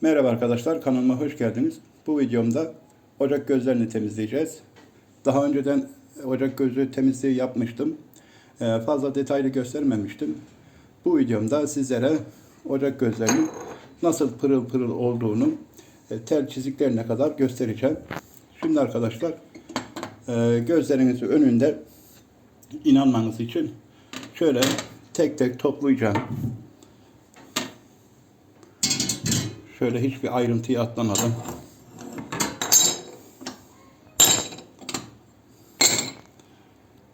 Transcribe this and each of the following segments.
Merhaba arkadaşlar, kanalıma hoş geldiniz. Bu videomda ocak gözlerini temizleyeceğiz. Daha önceden ocak gözü temizliği yapmıştım. Ee, Fazla detaylı göstermemiştim. Bu videomda sizlere ocak gözlerinin nasıl pırıl pırıl olduğunu e, tel çiziklerine kadar göstereceğim. Şimdi arkadaşlar e, gözlerinizin önünde inanmanız için şöyle tek tek toplayacağım. Şöyle hiçbir ayrıntıyı atlamadım.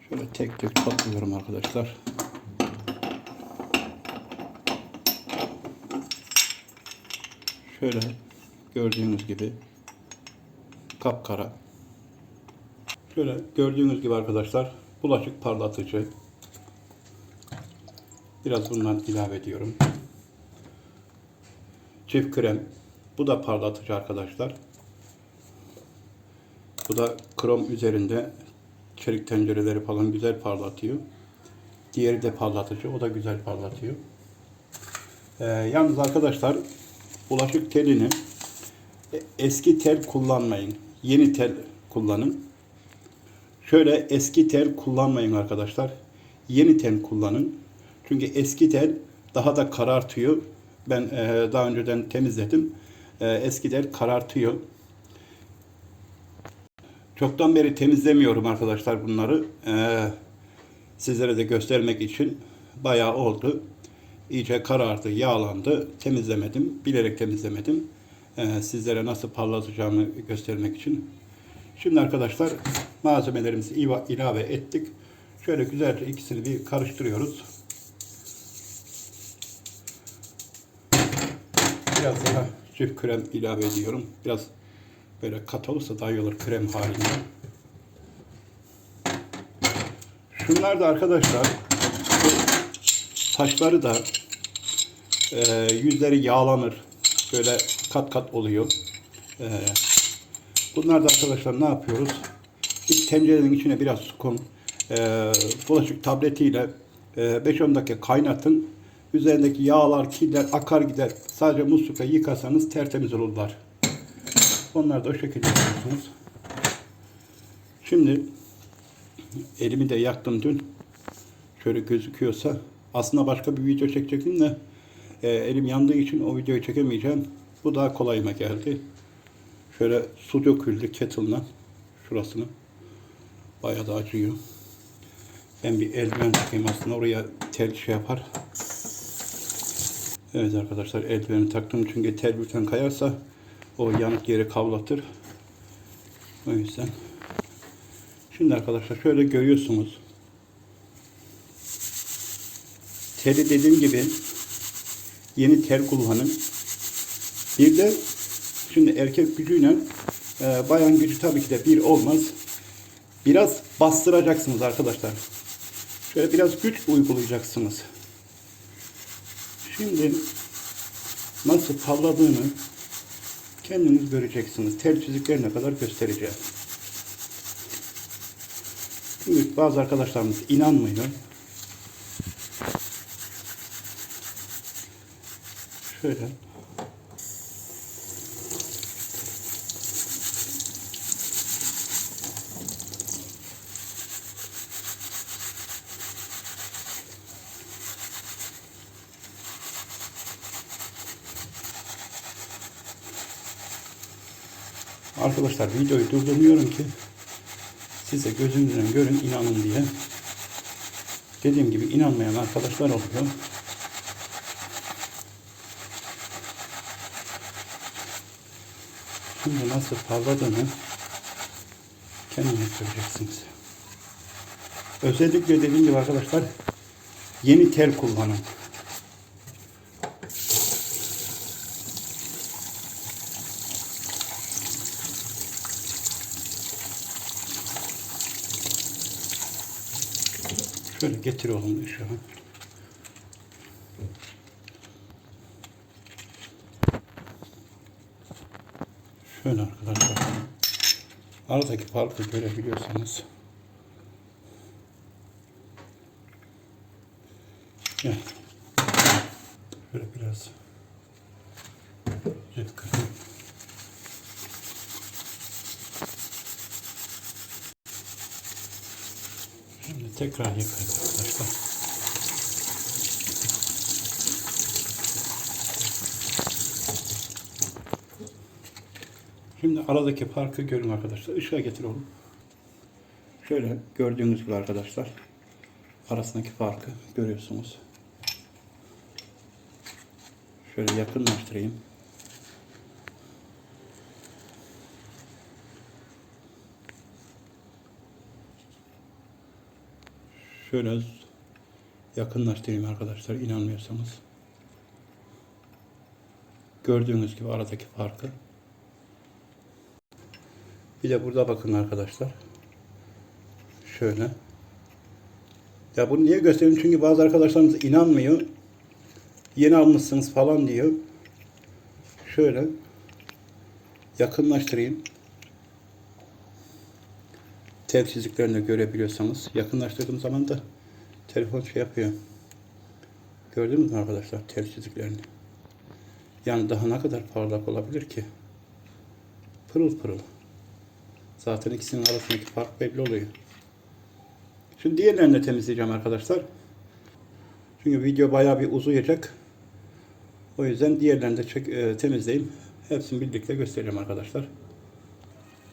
Şöyle tek tek topluyorum arkadaşlar. Şöyle gördüğünüz gibi kapkara. Şöyle gördüğünüz gibi arkadaşlar bulaşık parlatıcı. Biraz bundan ilave ediyorum. Çift krem. Bu da parlatıcı arkadaşlar. Bu da krom üzerinde çelik tencereleri falan güzel parlatıyor. Diğeri de parlatıcı. O da güzel parlatıyor. Ee, yalnız arkadaşlar bulaşık telini e, eski tel kullanmayın. Yeni tel kullanın. Şöyle eski tel kullanmayın arkadaşlar. Yeni tel kullanın. Çünkü eski tel daha da karartıyor. Ben e, daha önceden temizledim. E, eski tel karartıyor. Çoktan beri temizlemiyorum arkadaşlar bunları. E, sizlere de göstermek için bayağı oldu. İyice karardı, yağlandı. Temizlemedim. Bilerek temizlemedim. E, sizlere nasıl parlatacağımı göstermek için. Şimdi arkadaşlar malzemelerimizi ilave ettik. Şöyle güzelce ikisini bir karıştırıyoruz. Biraz daha çift krem ilave ediyorum. Biraz böyle kat olursa daha iyi olur krem halinde. Şunlar da arkadaşlar taşları da e, yüzleri yağlanır. Böyle kat kat oluyor. E, bunlar da arkadaşlar ne yapıyoruz? Bir tencerenin içine biraz su koyun. E, bulaşık tabletiyle e, 5-10 dakika kaynatın. Üzerindeki yağlar, kirler akar gider. Sadece muslukla yıkasanız tertemiz olurlar. Onları da o şekilde yapıyorsunuz. Şimdi elimi de yaktım dün. Şöyle gözüküyorsa. Aslında başka bir video çekecektim de e, elim yandığı için o videoyu çekemeyeceğim. Bu daha kolayıma geldi. Şöyle su döküldü kettle'dan şurasını. Bayağı da acıyor. Ben bir eldiven takayım aslında oraya tel şey yapar. Evet arkadaşlar eldiveni taktım çünkü tel birden kayarsa o yanık yeri kavlatır. O yüzden. Şimdi arkadaşlar şöyle görüyorsunuz. Teli dediğim gibi yeni tel kullanın. Bir de şimdi erkek gücüyle e, bayan gücü tabii ki de bir olmaz. Biraz bastıracaksınız arkadaşlar. Şöyle biraz güç uygulayacaksınız. Şimdi nasıl parladığını kendiniz göreceksiniz. Tel çiziklerine kadar göstereceğim. Çünkü bazı arkadaşlarımız inanmıyor. Şöyle. Arkadaşlar videoyu durdurmuyorum ki size gözünüzden görün inanın diye. Dediğim gibi inanmayan arkadaşlar oluyor. Şimdi nasıl parladığını kendiniz göreceksiniz. Özellikle dediğim gibi arkadaşlar yeni tel kullanın. Şöyle getir oğlum ışığı. Şöyle arkadaşlar. Aradaki farkı görebiliyorsanız. Evet. Şöyle biraz Cık. Tekrar yıkayın arkadaşlar. Şimdi aradaki farkı görün arkadaşlar. Işığa getir oğlum. Şöyle gördüğünüz gibi arkadaşlar. Arasındaki farkı görüyorsunuz. Şöyle yakınlaştırayım. Şöyle yakınlaştırayım arkadaşlar inanmıyorsanız. Gördüğünüz gibi aradaki farkı. Bir de burada bakın arkadaşlar. Şöyle. Ya bunu niye göstereyim? Çünkü bazı arkadaşlarımız inanmıyor. Yeni almışsınız falan diyor. Şöyle yakınlaştırayım. Tel çiziklerini görebiliyorsanız yakınlaştırdığım zaman da telefon şey yapıyor. Gördünüz mü arkadaşlar tel çiziklerini? Yani daha ne kadar parlak olabilir ki? Pırıl pırıl. Zaten ikisinin arasındaki fark belli oluyor. Şimdi diğerlerini de temizleyeceğim arkadaşlar. Çünkü video bayağı bir uzayacak. O yüzden diğerlerini de çek, e, temizleyeyim. Hepsini birlikte göstereceğim arkadaşlar.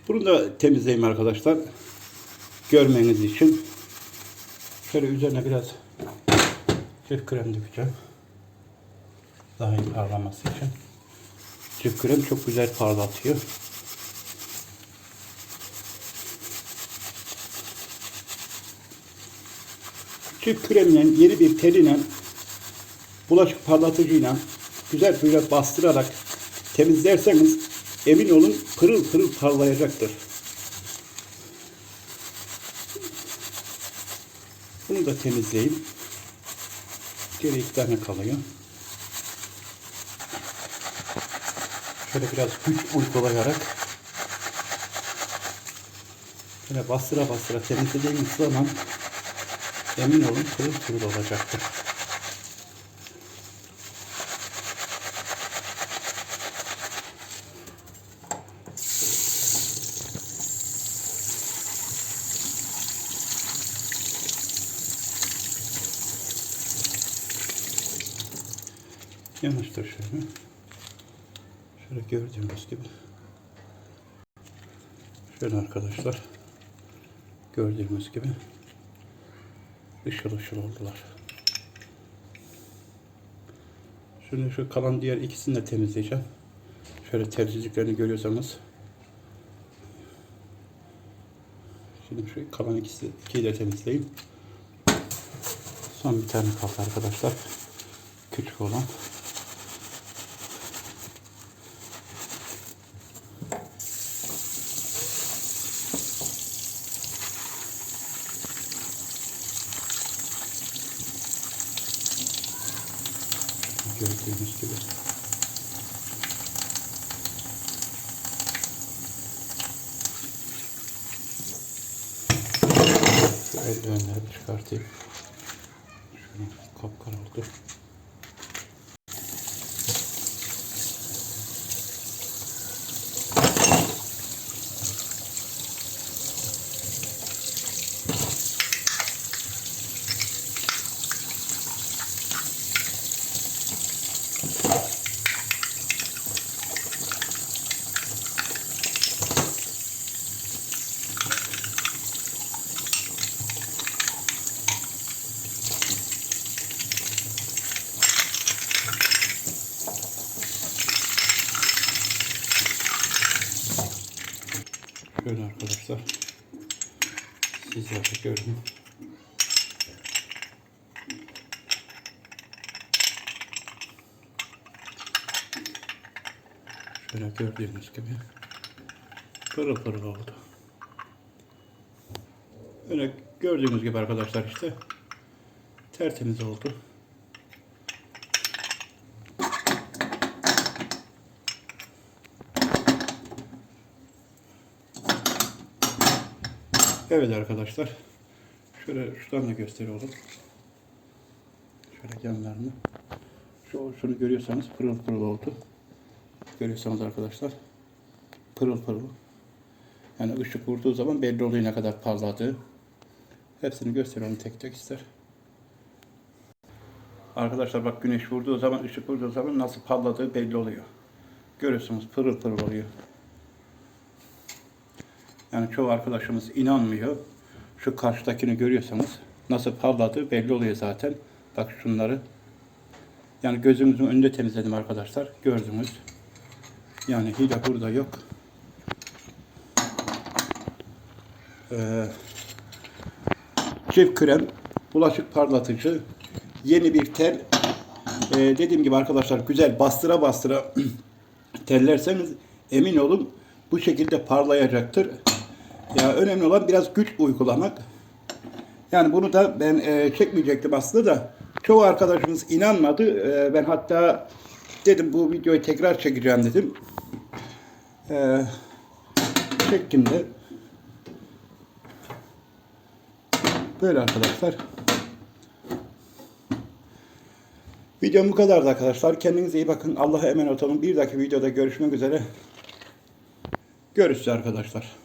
Bunu da temizleyeyim arkadaşlar. Görmeniz için. Şöyle üzerine biraz cif krem dökeceğim. Daha iyi parlaması için. Cif krem çok güzel parlatıyor. Çift kremle yeni bir teline bulaşık parlatıcıyla güzel böyle bastırarak temizlerseniz emin olun pırıl pırıl parlayacaktır. Bunu da temizleyeyim. Geri iki tane kalıyor. Şöyle biraz güç uygulayarak şöyle bastıra bastıra temizlediğimiz zaman Emin olun pırıl pırıl olacaktır. Yanaştır şöyle. Şöyle gördüğünüz gibi. Şöyle arkadaşlar. Gördüğünüz gibi ışıl ışıl oldular. Şimdi şu kalan diğer ikisini de temizleyeceğim. Şöyle tercihliklerini görüyorsanız. Şimdi şu kalan ikisi, ikiyi de temizleyeyim. Son bir tane kaldı arkadaşlar. Küçük olan. Gördüğünüz gibi. Şu eldivenleri çıkartayım. Şunu kapkara oldu. Şöyle arkadaşlar. Sizler de görün. Şöyle gördüğünüz gibi pırıl pırıl oldu. Böyle gördüğünüz gibi arkadaşlar işte tertemiz oldu. Evet arkadaşlar. Şöyle şuradan da gösteriyorum. Şöyle yanlarını. Şu şunu görüyorsanız pırıl pırıl oldu. Görüyorsanız arkadaşlar. Pırıl pırıl. Yani ışık vurduğu zaman belli oluyor ne kadar parladığı. Hepsini gösterelim tek tek ister. Arkadaşlar bak güneş vurduğu zaman, ışık vurduğu zaman nasıl parladığı belli oluyor. Görüyorsunuz pırıl pırıl oluyor. Yani çoğu arkadaşımız inanmıyor. Şu karşıdakini görüyorsanız nasıl parladığı belli oluyor zaten. Bak şunları. Yani gözümüzün önünde temizledim arkadaşlar. Gördünüz. Yani hile burada yok. Ee, çift krem, bulaşık parlatıcı, yeni bir tel. Ee, dediğim gibi arkadaşlar güzel bastıra bastıra tellerseniz emin olun bu şekilde parlayacaktır. Ya önemli olan biraz güç uygulamak. Yani bunu da ben e, çekmeyecektim aslında da çoğu arkadaşımız inanmadı. E, ben hatta dedim bu videoyu tekrar çekeceğim dedim. E, çektim de. Böyle arkadaşlar. Videom bu kadardı arkadaşlar. Kendinize iyi bakın. Allah'a emanet olun. Bir dahaki videoda görüşmek üzere. Görüşürüz arkadaşlar.